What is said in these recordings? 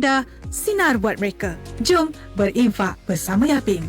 anda, sinar buat mereka. Jom berinfak bersama Yapim.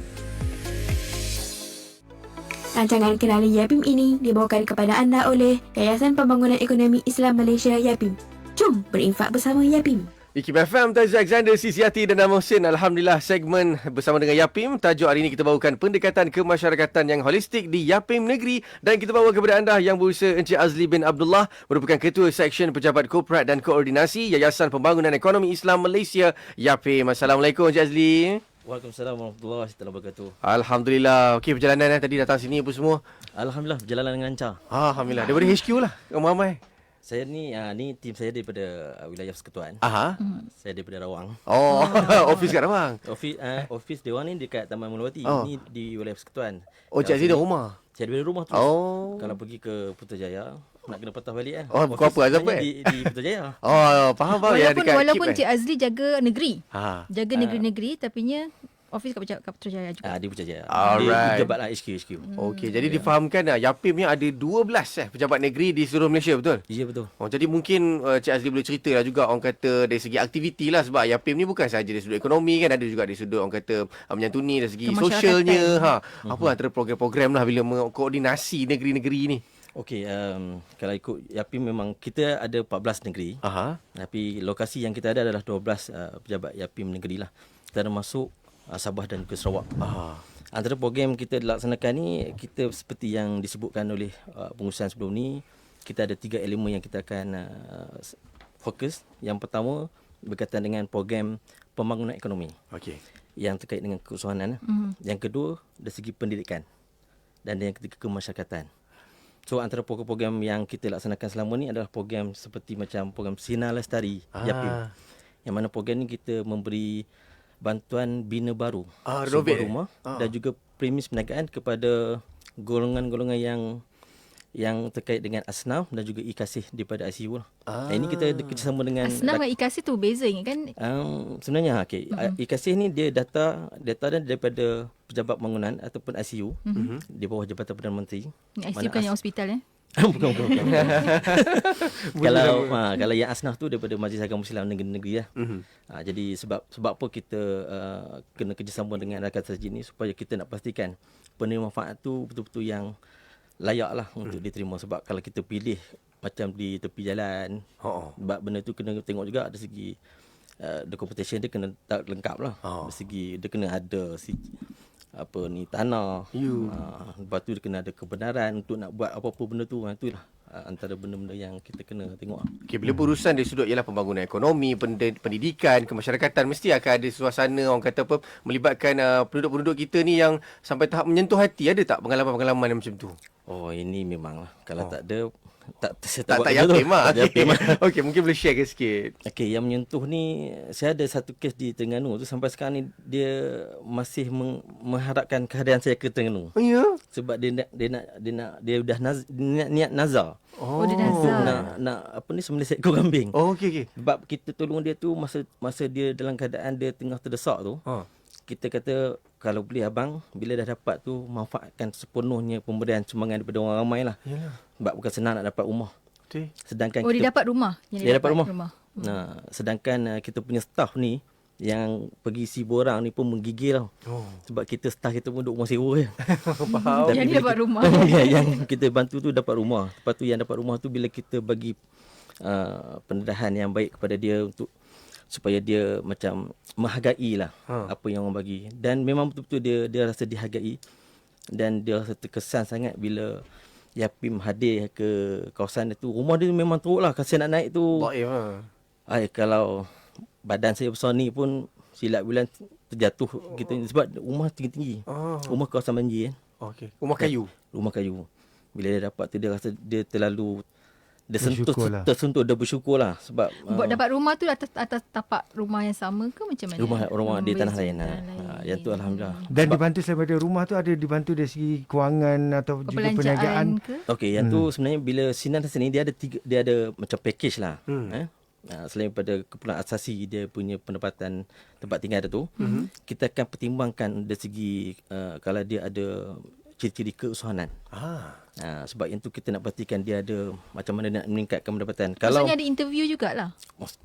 Rancangan Kenali Yapim ini dibawakan kepada anda oleh Yayasan Pembangunan Ekonomi Islam Malaysia Yapim. Jom berinfak bersama Yapim. Ikib FM, Tazu Alexander, Sisi Yati dan Nama Hussein. Alhamdulillah, segmen bersama dengan Yapim. Tajuk hari ini kita bawakan pendekatan kemasyarakatan yang holistik di Yapim Negeri. Dan kita bawa kepada anda yang berusaha Encik Azli bin Abdullah, merupakan Ketua Seksyen Pejabat Korporat dan Koordinasi Yayasan Pembangunan Ekonomi Islam Malaysia, Yapim. Assalamualaikum Encik Azli. Waalaikumsalam warahmatullahi wabarakatuh. Alhamdulillah. Okey, perjalanan eh, tadi datang sini apa semua? Alhamdulillah berjalan dengan lancar. Alhamdulillah. Daripada HQ lah. Ramai-ramai. Saya ni uh, ni tim saya daripada uh, wilayah Persekutuan. Aha. Saya daripada Rawang. Oh, office kat Rawang. Office uh, office dewan ni dekat Taman Mulawati. Oh. Ni di wilayah Persekutuan. Oh, Azli ada rumah. Saya daripada rumah tu. Oh. Kalau pergi ke Putrajaya nak kena patah balik kan. Oh, pukul apa, Azab, sebenarnya eh? Di, di Putrajaya. Oh, faham faham. Ya, Walaupun dekat walaupun eh? Cik Azli jaga negeri. Ha. Jaga negeri-negeri tapi nya office kat Pejabat kat Putrajaya juga. Ah di Putrajaya. Alright. Dia pejabat lah HQ HQ. Okey, jadi difahamkan uh, Yapim ni ada 12 eh pejabat negeri di seluruh Malaysia betul? Ya betul. Oh, jadi mungkin uh, Cik Azli boleh cerita lah juga orang kata dari segi aktiviti lah sebab Yapim ni bukan sahaja dari sudut ekonomi kan ada juga dari sudut orang kata uh, menyantuni dari segi sosialnya ha. Apa antara program-program lah bila mengkoordinasi negeri-negeri ni? Okey, um, kalau ikut Yapim memang kita ada 14 negeri. Aha. Tapi lokasi yang kita ada adalah 12 uh, pejabat Yapim negeri lah. Kita ada masuk uh, Sabah dan ke Sarawak. Ah. Antara program kita dilaksanakan ni kita seperti yang disebutkan oleh uh, pengurusan sebelum ni kita ada tiga elemen yang kita akan uh, fokus. Yang pertama berkaitan dengan program pembangunan ekonomi Okey. yang terkait dengan keusahawanan. Mm-hmm. Yang kedua dari segi pendidikan dan yang ketiga kemasyarakatan. So antara program-program yang kita laksanakan selama ni adalah program seperti macam program Sinar Lestari Ah. Yapim. Yang mana program ni kita memberi bantuan bina baru Ah, sebuah rumah Ah. dan juga premis perniagaan kepada golongan-golongan yang yang terkait dengan asnaf dan juga ikasih daripada ICU lah. Ah. ini kita ada kerjasama dengan Asnaf dengan ikasi tu beza ingat kan? Um, sebenarnya okey. Mm-hmm. IKASih ni dia data data dia daripada pejabat bangunan ataupun ICU mm-hmm. di bawah Jabatan Perdana Menteri. ICU Mana bukan as- yang hospital eh. bukan bukan. bukan. kalau ha, kalau yang asnaf tu daripada Majlis Agama Islam Negeri-Negeri lah. Mm-hmm. Ha, jadi sebab sebab apa kita uh, kena kerjasama dengan rakan saji ni supaya kita nak pastikan penerima manfaat tu betul-betul yang layak lah untuk diterima sebab kalau kita pilih macam di tepi jalan Oh. sebab benda tu kena tengok juga dari segi uh, the competition dia kena tak lengkap lah. Oh. Dari segi dia kena ada si apa ni tanah. You. Uh, lepas tu dia kena ada kebenaran untuk nak buat apa-apa benda tu. Ha, itulah uh, antara benda-benda yang kita kena tengok. Okey, bila berurusan dari sudut ialah pembangunan ekonomi, pendidikan, kemasyarakatan mesti akan ada suasana orang kata apa melibatkan uh, penduduk-penduduk kita ni yang sampai tahap menyentuh hati. Ada tak pengalaman-pengalaman macam tu? Oh ini memang lah. Kalau Oh. tak ada tak saya Tak tak. Tak mah. Okey, mungkin boleh share ke sikit. Okey, yang menyentuh ni saya ada satu kes di Terengganu tu sampai sekarang ni dia masih meng, mengharapkan kehadiran saya ke Terengganu. Oh, ya. Sebab dia nak dia nak dia nak dia dah naz, dia niat, niat nazar. Oh, dia Untuk nazar. nak nak apa ni sembelih seekor kambing. Oh, okey okey. Sebab kita tolong dia tu masa masa dia dalam keadaan dia tengah terdesak tu. Ha. Kita kata kalau boleh abang bila dah dapat tu manfaatkan sepenuhnya pemberian sumbangan daripada orang ramai lah. Yalah. Sebab bukan senang nak dapat rumah. Betul. Sedangkan Oh dia kita dapat rumah. Yang dia dapat rumah. Nah, sedangkan uh, kita punya staff ni yang pergi si borang ni pun menggigil tau. Oh. Sebab kita staff kita pun duduk rumah sewa je. Faham. Yang dia dapat kita- rumah. ya, yang kita bantu tu dapat rumah. Lepas tu yang dapat rumah tu bila kita bagi uh, pendedahan yang baik kepada dia untuk supaya dia macam menghargai lah Ha. ha. apa yang orang bagi. Dan memang betul-betul dia dia rasa dihargai dan dia rasa terkesan sangat bila Yapim hadir ke kawasan dia tu. Rumah dia memang teruk lah. Kasi nak naik tu. Baik ha. Ay, kalau badan saya besar ni pun silap bulan terjatuh kita sebab rumah tinggi-tinggi. Oh. Rumah kawasan banjir kan. Okey. Rumah kayu. Rumah kayu. Bila dia dapat tu dia rasa dia terlalu dia sentuh Bersyukurlah. tersentuh dia bersyukur lah sebab Buat ah, dapat rumah tu atas atas tapak rumah yang sama ke macam mana? rumah rumah di tanah lain. tanah Ha. lain. Ha, yang tu alhamdulillah. Dan dibantu daripada rumah tu ada dibantu dari segi kewangan atau juga perniagaan. Okey, yang tu sebenarnya bila sinar sini dia ada tiga, dia ada macam package lah. Hmm. Eh? Uh, selain pada keperluan asasi dia punya pendapatan tempat tinggal dia tu, mm-hmm. kita akan pertimbangkan dari segi uh, kalau dia ada ciri-ciri keusahanan. Ah. Ha, sebab yang tu kita nak pastikan dia ada macam mana nak meningkatkan pendapatan. Kalau Maksudnya ada interview jugalah.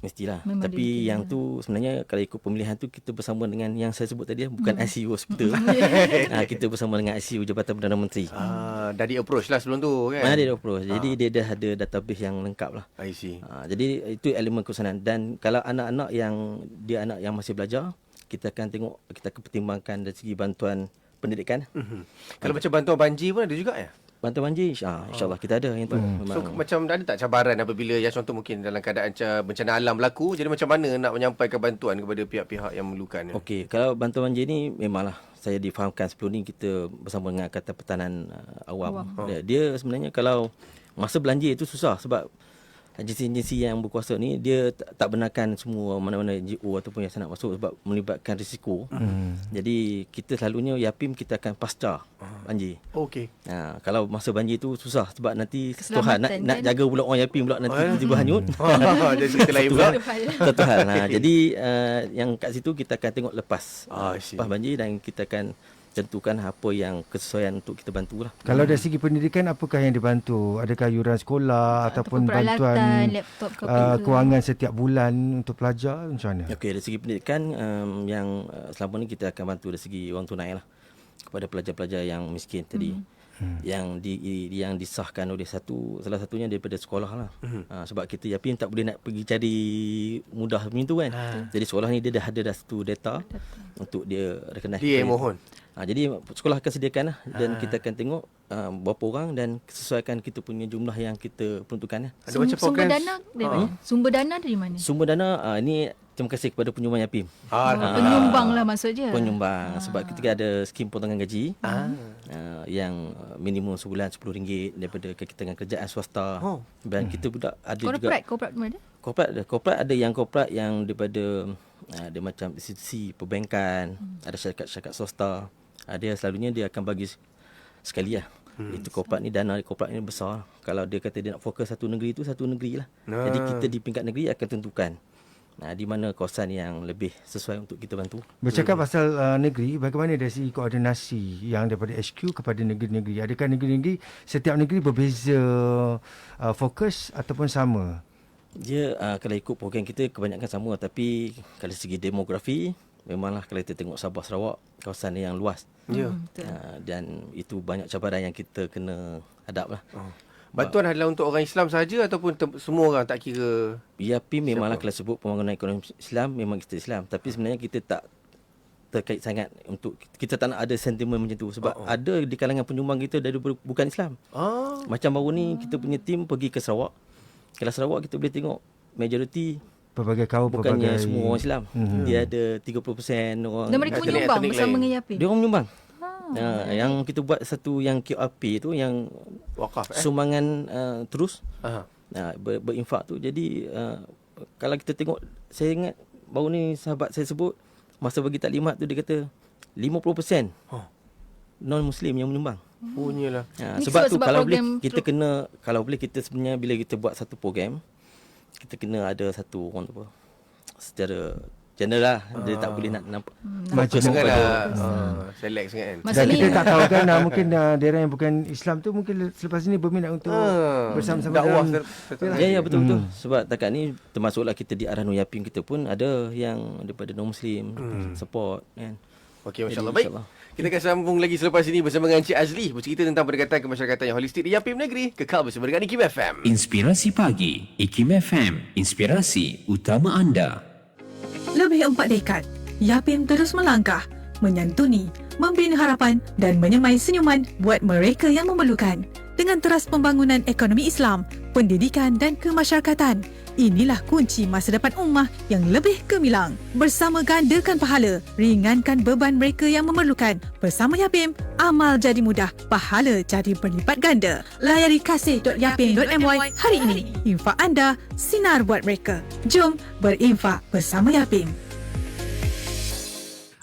Mestilah. Memang Tapi yang tu sebenarnya kalau ikut pemilihan tu kita bersama dengan yang saya sebut tadi bukan ICU hospital. ha, kita bersama dengan ICU Jabatan Perdana Menteri. Ah, dah di approach lah sebelum tu kan. Mana dia approach. Jadi dia dah ada database yang lengkap lah. I see. Ha, jadi itu elemen keusahanan dan kalau anak-anak yang dia anak yang masih belajar, kita akan tengok kita akan pertimbangkan dari segi bantuan pendidikan. Mhm. Kalau macam bantuan banjir pun ada juga ya? Bantuan banjir insya- insya-Allah kita ada yang tu. So Memang. macam ada tak cabaran apabila ya contoh mungkin dalam keadaan ca- bencana alam berlaku jadi macam mana nak menyampaikan bantuan kepada pihak-pihak yang memerlukan Okey, kalau bantuan banjir ni memanglah saya difahamkan sebelum ni kita bersama dengan Kata Pertahanan uh, Awam. Awam. Dia, dia sebenarnya kalau masa belanja itu susah sebab agensi-agensi yang berkuasa ni dia tak, benarkan semua mana-mana NGO ataupun yang nak masuk sebab melibatkan risiko. Hmm. Jadi kita selalunya YAPIM kita akan pasca banjir. Okey. Ha, kalau masa banjir tu susah sebab nanti Tuhan nak, nak kan? jaga pula orang YAPIM pula nanti Oh, tiba-tiba hanyut. Jadi cerita lain pula. Satu hal. Ha, jadi uh, yang kat situ kita akan tengok lepas Ah, lepas banjir dan kita akan tentukan apa yang kesesuaian untuk kita bantu lah. Kalau dari segi pendidikan apakah yang dibantu? Adakah yuran sekolah ataupun, peralatan, bantuan laptop, uh, komputer. kewangan setiap bulan untuk pelajar macam mana? Okey, dari segi pendidikan um, yang uh, selama ni kita akan bantu dari segi wang tunai lah kepada pelajar-pelajar yang miskin tadi. Hmm. Yang di yang disahkan oleh satu salah satunya daripada sekolah lah. Hmm. Ha, sebab kita yakin tak boleh nak pergi cari mudah macam tu kan. Ha. Jadi sekolah ni dia dah ada dah satu data, untuk dia recognize. Dia yang mohon. Ha, jadi sekolah akan sediakan lah dan kita akan tengok uh, berapa orang dan sesuaikan kita punya jumlah yang kita peruntukkan lah. Ada Sum- macam sumber program- dana dari mana? Sumber dana dari mana? Sumber dana uh, ini terima kasih kepada penyumbang YAPIM. Ah, Oh, penyumbang lah maksudnya. Penyumbang sebab kita ada skim potongan gaji Ah. uh, yang minimum sebulan RM10 daripada kekitangan kerjaan swasta. Oh. Dan kita pula ada juga Corporate, corporate mana? korporat ada korporat ada yang korporat yang daripada ada macam institusi perbankan, hmm. ada syarikat-syarikat swasta. Uh, dia selalunya dia akan bagi sekali lah. Hmm. Itu korporat ni dana korporat ni besar. Kalau dia kata dia nak fokus satu negeri tu satu negeri lah. Ah. Jadi kita di peringkat negeri akan tentukan Nah, di mana kawasan yang lebih sesuai untuk kita bantu. Bercakap pasal uh, negeri, bagaimana dari segi koordinasi yang daripada HQ kepada negeri-negeri? Adakah negeri-negeri, setiap negeri berbeza uh, fokus ataupun sama? Dia uh, kalau ikut program kita kebanyakan sama tapi kalau segi demografi memanglah kalau kita tengok Sabah Sarawak kawasan yang luas. Ya. Hmm, betul. Uh, dan itu banyak cabaran yang kita kena hadap lah. Oh. Bantuan adalah untuk orang Islam sahaja ataupun tem- semua orang tak kira IAP memanglah kalau sebut pembangunan ekonomi Islam memang kita Islam tapi sebenarnya kita tak terkait sangat untuk kita tak nak ada sentimen macam tu sebab oh, oh. ada di kalangan penyumbang kita dari bu- bukan Islam. Ah. Macam baru ni kita punya tim pergi ke Sarawak. Kalau Sarawak kita boleh tengok majoriti Pelbagai kaum, bukannya pelbagai... semua orang Islam. Mhm. Dia ada 30% orang Dan mereka menyumbang bersama lain. dengan Yapi. dia orang menyumbang. Ah, Ha, yang kita buat satu yang QRP tu yang Wakaf eh. sumbangan uh, terus Aha. uh, ber, berinfak tu jadi uh, kalau kita tengok saya ingat baru ni sahabat saya sebut masa bagi taklimat tu dia kata 50% Oh. non muslim yang menyumbang. Punyalah. Ha, Ni sebab, sebab- tu sebab kalau boleh kita kena kalau boleh kita sebenarnya bila kita buat satu program kita kena ada satu orang apa secara general lah dia tak boleh nak nampak Macam Jangan pada- lah uh, select sangat kan. Masa Dan ni kita tak tahu kan uh, mungkin uh, daerah yang bukan Islam tu mungkin le- selepas ini berminat untuk Ah, bersama-sama dakwah dalam- ser- serta Ya ya betul betul. Hmm. Sebab takat ni termasuklah kita di Aranu Yapim kita pun ada yang daripada non muslim Hmm. support kan. Okey, masya-Allah. Baik. insyaAllah. Kita akan sambung lagi selepas ini bersama dengan Encik Azli bercerita tentang pendekatan kemasyarakatan yang holistik di Yapim Negeri. Kekal bersama dengan Ikim FM. Inspirasi Pagi, IKIM FM, inspirasi utama anda. Lebih empat dekad, Yapim terus melangkah, menyantuni, membina harapan dan menyemai senyuman buat mereka yang memerlukan. Dengan teras pembangunan ekonomi Islam, pendidikan dan kemasyarakatan, inilah kunci masa depan ummah yang lebih gemilang. Bersama gandakan pahala, ringankan beban mereka yang memerlukan. Bersama Yapim, amal jadi mudah, pahala jadi berlipat ganda. Layari kasih.yapim.my hari ini. Infak anda, sinar buat mereka. Jom berinfak bersama Yapim.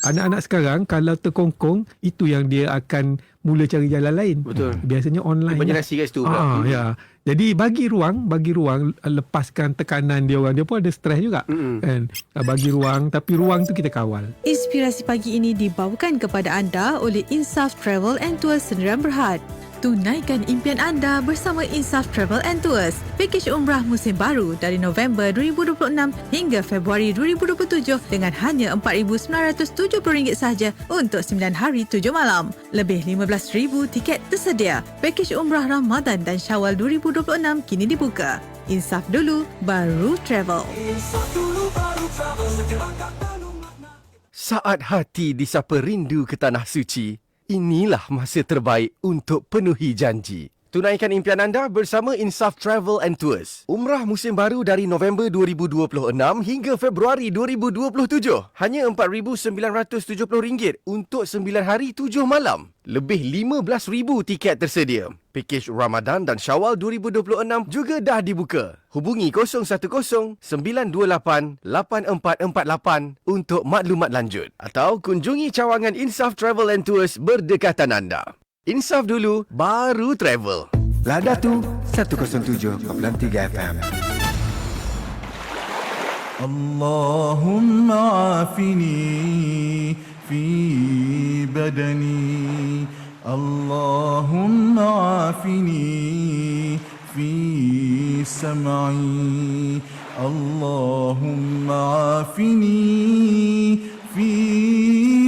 Anak-anak sekarang kalau terkongkong itu yang dia akan mula cari jalan lain. Betul. Biasanya online. Banyak lah. nasi kat situ Ah, pula. ya. Jadi bagi ruang, bagi ruang uh, lepaskan tekanan dia orang. Dia pun ada stres juga. Mm-mm. Kan? Ah, Bagi ruang tapi ruang tu kita kawal. Inspirasi pagi ini dibawakan kepada anda oleh Insaf Travel and Tours Sendirian Berhad. Tunaikan impian anda bersama Insaf Travel and Tours. Pakej umrah musim baru dari November 2026 hingga Februari 2027 dengan hanya RM4,970 sahaja untuk 9 hari 7 malam. Lebih 15,000 tiket tersedia. Pakej umrah Ramadan dan Syawal 2026 kini dibuka. Insaf dulu, baru travel. Saat hati disapa rindu ke tanah suci, inilah masa terbaik untuk penuhi janji. Tunaikan impian anda bersama Insaf Travel and Tours. Umrah musim baru dari November 2026 hingga Februari 2027. Hanya RM4,970 untuk 9 hari 7 malam. Lebih 15,000 tiket tersedia. Pakej Ramadan dan Syawal 2026 juga dah dibuka. Hubungi 010-928-8448 untuk maklumat lanjut. Atau kunjungi cawangan Insaf Travel and Tours berdekatan anda. Insaf dulu, baru travel. Lada tu 107.3 FM. اللهم عافني في بدني اللهم عافني في سمعي اللهم عافني في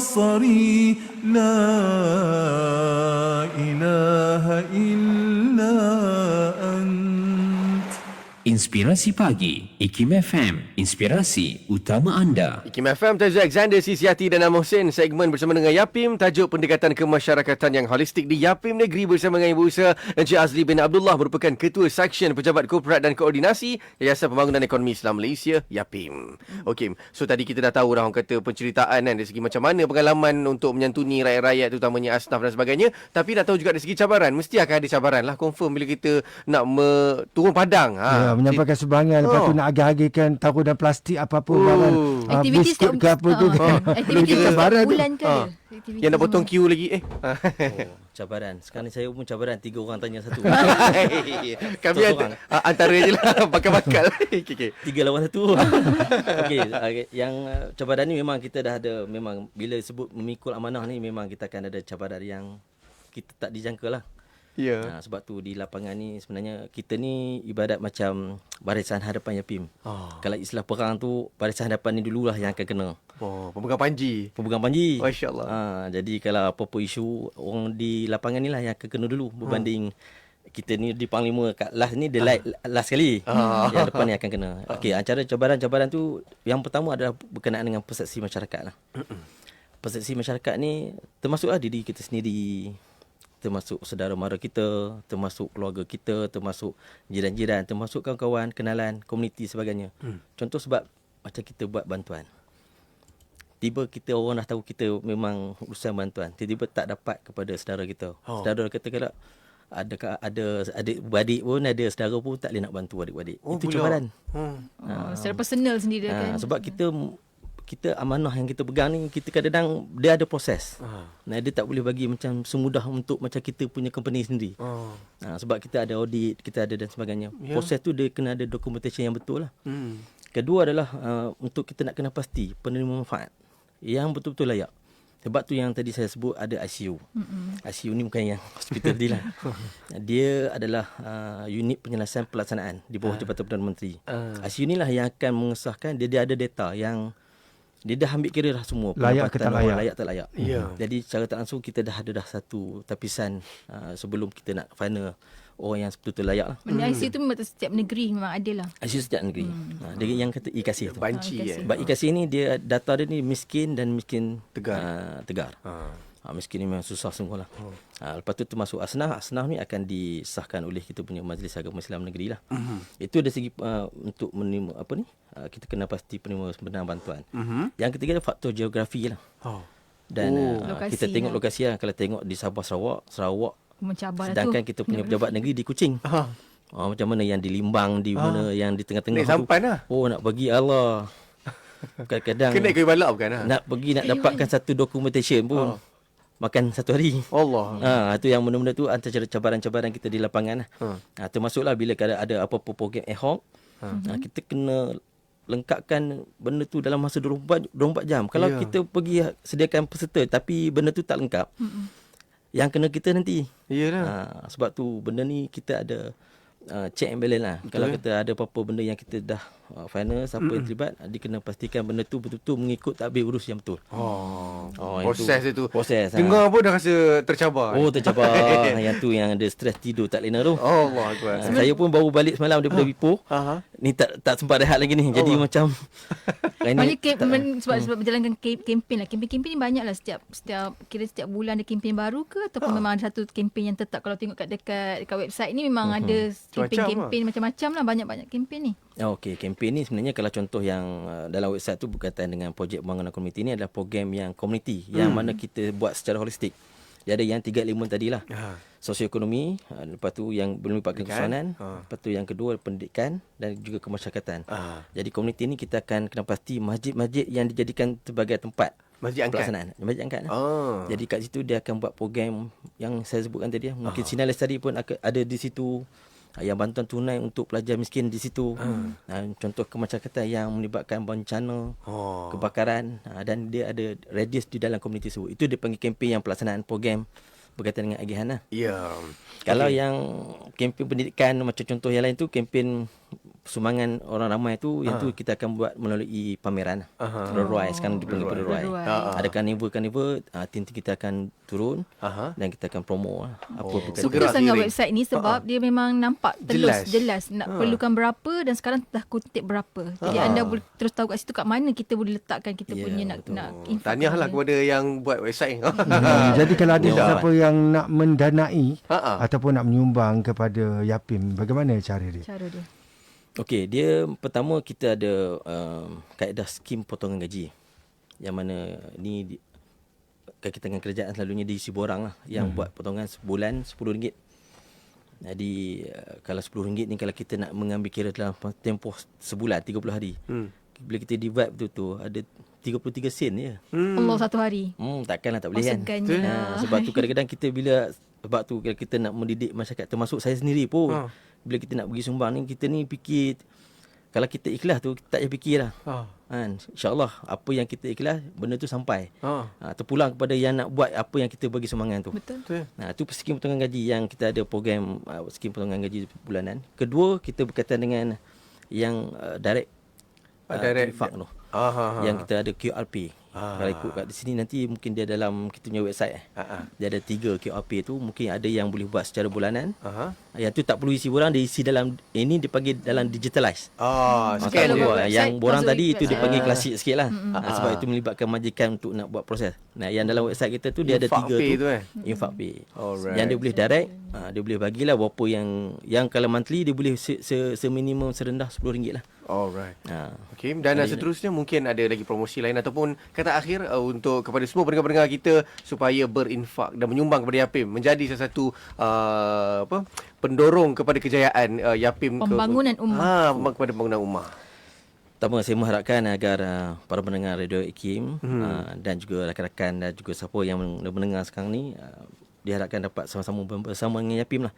بصري لا Inspirasi Pagi, IKIM FM, inspirasi utama anda. IKIM FM, Tazu Alexander, Sisi Hati dan Ahmad Hussein. Segmen bersama dengan Yapim, tajuk pendekatan kemasyarakatan yang holistik di Yapim Negeri bersama dengan Ibu Usaha Encik Azli bin Abdullah merupakan Ketua Seksyen Pejabat Korporat dan Koordinasi Yayasan Pembangunan Ekonomi Islam Malaysia, Yapim. Okey, so tadi kita dah tahu dah orang kata penceritaan kan dari segi macam mana pengalaman untuk menyantuni rakyat-rakyat terutamanya asnaf dan sebagainya. Tapi nak tahu juga dari segi cabaran, mesti akan ada cabaran lah. Confirm bila kita nak me- turun padang. Ha. Ya, menyampaikan sumbangan lepas tu Oh. nak agih-agihkan taruh dan plastik apa-apa Oh. barang ah, Aktiviti biskut ke apa tu ah, kan. Aktiviti Dia setiap cabaran tu. bulan ke Ah. ada? Aktiviti Yang nak potong queue lagi eh. Oh, cabaran. Sekarang ni saya pun cabaran tiga orang tanya satu. Kami ah, antara je lah bakal-bakal. Okey okey. Tiga lawan satu. Okey, okay. yang uh, cabaran ni memang kita dah ada memang bila sebut memikul amanah ni memang kita akan ada cabaran yang kita tak dijangka lah. Ya. Ha, sebab tu di lapangan ni sebenarnya kita ni ibadat macam barisan hadapan Yapim. Oh. Kalau istilah perang tu barisan hadapan ni dululah yang akan kena. Oh, pemegang panji. Pemegang panji. Masya-Allah. Ha, jadi kalau apa-apa isu orang di lapangan ni lah yang akan kena dulu berbanding kita ni di panglima kat last ni dia like last sekali. Ah. Yang depan ni akan kena. Okey, antara cabaran-cabaran tu yang pertama adalah berkenaan dengan persepsi masyarakat lah. persepsi masyarakat ni termasuklah diri kita sendiri termasuk saudara mara kita, termasuk keluarga kita, termasuk jiran-jiran, termasuk kawan-kawan, kenalan, komuniti sebagainya. Hmm. Contoh sebab macam kita buat bantuan. Tiba kita orang dah tahu kita memang urusan bantuan. Tiba-tiba tak dapat kepada saudara kita. Oh. Saudara kita kata ada ada adik beradik pun ada saudara pun tak boleh nak bantu adik-beradik. Oh, Itu pula. cabaran. Hmm. Oh, secara personal sendiri Ha, kan. sebab kita kita amanah yang kita pegang ni kita kadang-kadang dia ada proses. Ah. Nah dia tak boleh bagi macam semudah untuk macam kita punya company sendiri. Oh. Ha, sebab kita ada audit, kita ada dan sebagainya. Ya. Proses tu dia kena ada documentation yang betul lah. Hmm. Kedua adalah uh, untuk kita nak kena pasti penerima manfaat yang betul-betul layak. Sebab tu yang tadi saya sebut ada ICU. Mm-hmm. ICU ni bukan yang hospital tadi lah. Dia adalah uh, unit penyelesaian pelaksanaan di bawah Jabatan Perdana Menteri. Ah. ICU ni lah yang akan mengesahkan dia, dia ada data yang dia dah ambil kira dah semua Layak ke tak layak. layak tak layak. Ya. Jadi secara tak langsung kita dah ada dah satu tapisan uh, sebelum kita nak final orang yang betul-betul layak lah. Benda IC tu memang setiap negeri memang ada lah. ICU setiap negeri. Hmm. Ha, dia yang kata IKASI tu. Banci eh. Sebab IKASI ni dia data dia ni miskin dan miskin Tegar. Uh, tegar. Ha. Ha, miskin ni memang susah semua lah. Ha, lepas tu termasuk asnaf. Asnaf ni akan disahkan oleh kita punya Majlis Agama Islam Negeri lah. Mm-hmm. Itu dari segi uh, untuk menerima apa ni? Uh, kita kena pasti penerima sebenar bantuan. Mhm. Yang ketiga adalah faktor geografi lah. Oh. Dan Oh. uh, Lokasi kita tengok lah. lokasi lah. Kalau tengok di Sabah Sarawak, Sarawak Mencabar lah tu. sedangkan kita punya pejabat negeri di Kuching. Ha. Oh, macam mana yang di Limbang, di mana yang di tengah-tengah Naik sampan lah. Oh, nak bagi Allah. Kadang-kadang Kena kayu balap bukan? Ha? nak pergi nak dapatkan satu documentation pun. Makan satu hari. Allah. Ha, itu yang benda-benda tu antara cabaran-cabaran kita di lapangan lah. Ha. Ha, termasuklah bila ada, ada apa-apa program ad hoc, ha. kita kena lengkapkan benda tu dalam masa 24, 24 jam. Kalau Ya. kita pergi sediakan peserta tapi benda tu tak lengkap, yang kena kita nanti. Iyalah. Ha, sebab tu benda ni kita ada uh, check and balance lah. Betul, Kalau eh? kita ada apa-apa benda yang kita dah uh, final, siapa yang terlibat, dia kena pastikan benda tu betul-betul mengikut takbir urus yang betul. Oh. Oh, Proses itu. Proses. ha. Dengar pun dah rasa tercabar. Oh tercabar Yang tu yang ada stres tidur tak lena tu Allah Akbar. ha, Saya pun baru balik semalam daripada Wipo Aha. Ni tak tak sempat rehat lagi ni Jadi Allah. macam Banyak ni kem, men, sebab sebab berjalankan ke- kempen lah. Kempen-kempen ni banyak lah setiap setiap kira setiap bulan ada kempen baru ke ataupun memang ada satu kempen yang tetap kalau tengok kat dekat dekat website ni memang ada kempen-kempen macam-macam lah banyak-banyak kempen ni. Oh, Okey, kempen ni sebenarnya kalau contoh yang uh, dalam website tu berkaitan dengan projek pembangunan komuniti ni adalah program yang komuniti yang mana kita buat secara holistik. Dia ada yang tiga elemen tadilah. Ha. Sosioekonomi, uh, lepas tu yang melibatkan Pendidikan. kesusanan, Ha. lepas tu yang kedua pendidikan dan juga kemasyarakatan. Ah. Jadi komuniti ni kita akan kena pasti masjid-masjid yang dijadikan sebagai tempat Masjid angkat. pelaksanaan. Masjid angkat. lah. Ah. Jadi kat situ dia akan buat program yang saya sebutkan tadi. lah. Mungkin Sinar Lestari pun ada di situ. Yang bantuan tunai untuk pelajar miskin di situ. Ah, contoh kemasyarakatan yang melibatkan bencana, Oh. kebakaran ah, dan dia ada radius di dalam komuniti tersebut. Itu dia panggil kempen yang pelaksanaan program berkaitan dengan agihan lah. Ya. Kalau yang kempen pendidikan macam contoh yang lain tu kempen sumbangan orang ramai tu yang tu kita akan buat melalui pameran. Aha. Roruai sekarang dipanggil. Roruai. Roruai. Ada carnival-carnival uh, tim-tim kita akan turun Aha. dan kita akan promo lah. Apa Oh. Suka Bergerak sangat website ni sebab Ha-ha. dia memang nampak telus Jelas. jelas, nak Ha. perlukan berapa dan sekarang dah kutip berapa. Jadi Ha. anda boleh terus tahu kat situ kat mana kita boleh letakkan kita Ya, punya nak betul. nak infak Tahniah lah kepada- yang buat website ni. Hmm, jadi kalau ada Ya. siapa yang nak mendanai Ha-ha. ataupun nak menyumbang kepada Yapim, bagaimana cara dia? cara dia. Okey, dia pertama kita ada um, kaedah skim potongan gaji. Yang mana ni di, kaitan dengan kerajaan selalunya diisi borang lah yang hmm. buat potongan sebulan RM10. Jadi uh, kalau RM10 ni kalau kita nak mengambil kira dalam tempoh sebulan 30 hari. Hmm. Bila kita divide betul tu ada 33 sen je. Hmm. Allah satu hari. Hmm takkanlah tak boleh kan. Ha, lah. sebab tu kadang-kadang kita bila sebab tu kalau kita nak mendidik masyarakat termasuk saya sendiri pun. Ha. Bila kita nak pergi sumbang ni kita ni fikir kalau kita ikhlas tu kita tak payah fikir lah. Ha. Kan? InsyaAllah apa yang kita ikhlas benda tu sampai. Ha. Ha, terpulang kepada yang nak buat apa yang kita bagi sumbangan tu. Betul. Betul. Nah, itu skim potongan gaji yang kita ada program uh, skim potongan gaji bulanan. Kedua, kita berkaitan dengan yang uh, direct Ah, uh, direct. tu. Ah, ha, ha. Yang kita ada QRP. Ah. Kalau ikut kat di sini nanti mungkin dia dalam kita punya website eh. Ah, ah. Dia ada tiga QRP tu, mungkin ada yang boleh buat secara bulanan. Aha. Yang tu tak perlu isi borang, dia isi dalam ini dipanggil dalam digitalize. Ah, Ah, scan kalau dia. buat Ah, yang borang tadi di itu dia panggil klasik sikit lah. Mm-mm. Ah, sebab Ah. itu melibatkan majikan untuk nak buat proses. Nah, yang dalam website kita tu dia ada Infak tiga pay tu. tu, eh? Infak pay. Alright. Yang dia boleh direct, dia boleh bagilah berapa yang yang kalau monthly dia boleh se, se, se minimum serendah RM10 lah. Alright. Ha. Okey, dan Ada- seterusnya mungkin ada lagi promosi lain ataupun kata akhir uh, untuk kepada semua pendengar-pendengar kita supaya berinfak dan menyumbang kepada Yapim menjadi salah satu uh, apa pendorong kepada kejayaan uh, Yapim Pembangunan ke, ummah. Ha, kepada pembangunan ummah. Pertama saya mengharapkan agar uh, para pendengar Radio Ikim Hmm. uh, dan juga rakan-rakan dan juga siapa yang men- mendengar sekarang ni uh, diharapkan dapat sama-sama bersama dengan Yapim lah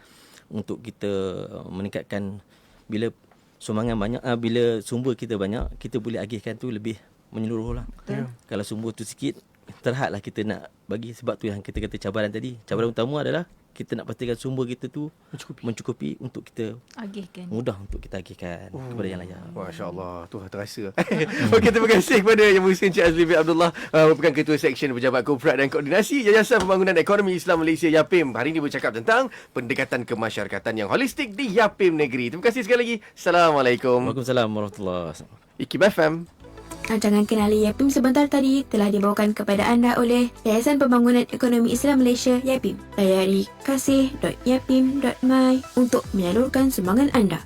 untuk kita uh, meningkatkan bila sumbangan banyak uh, bila sumber kita banyak kita boleh agihkan tu lebih menyeluruh lah. Betul. Kalau sumber tu sikit terhadlah kita nak bagi sebab tu yang kita kata cabaran tadi. Cabaran utama adalah kita nak pastikan sumber kita tu mencukupi, mencukupi untuk kita Agihkan. mudah untuk kita agihkan oh. kepada yang lain. Masya Allah Tuhan terasa Okey terima kasih kepada Yang Berhussein Encik Azli bin Abdullah uh, Merupakan Ketua Seksyen Pejabat Korporat dan Koordinasi Yayasan Pembangunan Ekonomi Islam Malaysia YAPIM Hari ini bercakap tentang Pendekatan kemasyarakatan yang holistik Di YAPIM Negeri Terima kasih sekali lagi Assalamualaikum Waalaikumsalam warahmatullahi wabarakatuh. IKIM FM Rancangan Kenali Yapim sebentar tadi telah dibawakan kepada anda oleh Yayasan Pembangunan Ekonomi Islam Malaysia YAPIM. Layari kasih.yapim.my untuk menyalurkan sumbangan anda.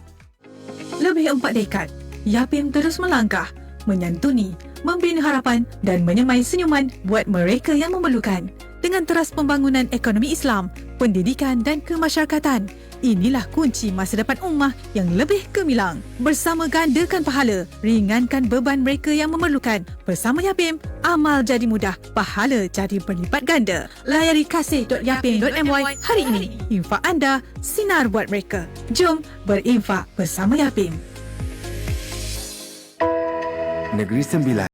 Lebih empat dekad, Yapim terus melangkah, menyantuni, membina harapan dan menyemai senyuman buat mereka yang memerlukan. Dengan teras pembangunan ekonomi Islam, pendidikan dan kemasyarakatan, inilah kunci masa depan ummah yang lebih gemilang. Bersama gandakan pahala, ringankan beban mereka yang memerlukan. Bersama Yapim, amal jadi mudah, pahala jadi berlipat ganda. Layari kasih.yapim.my hari ini. Infak anda, sinar buat mereka. Jom berinfak bersama Yapim. Negeri Sembilan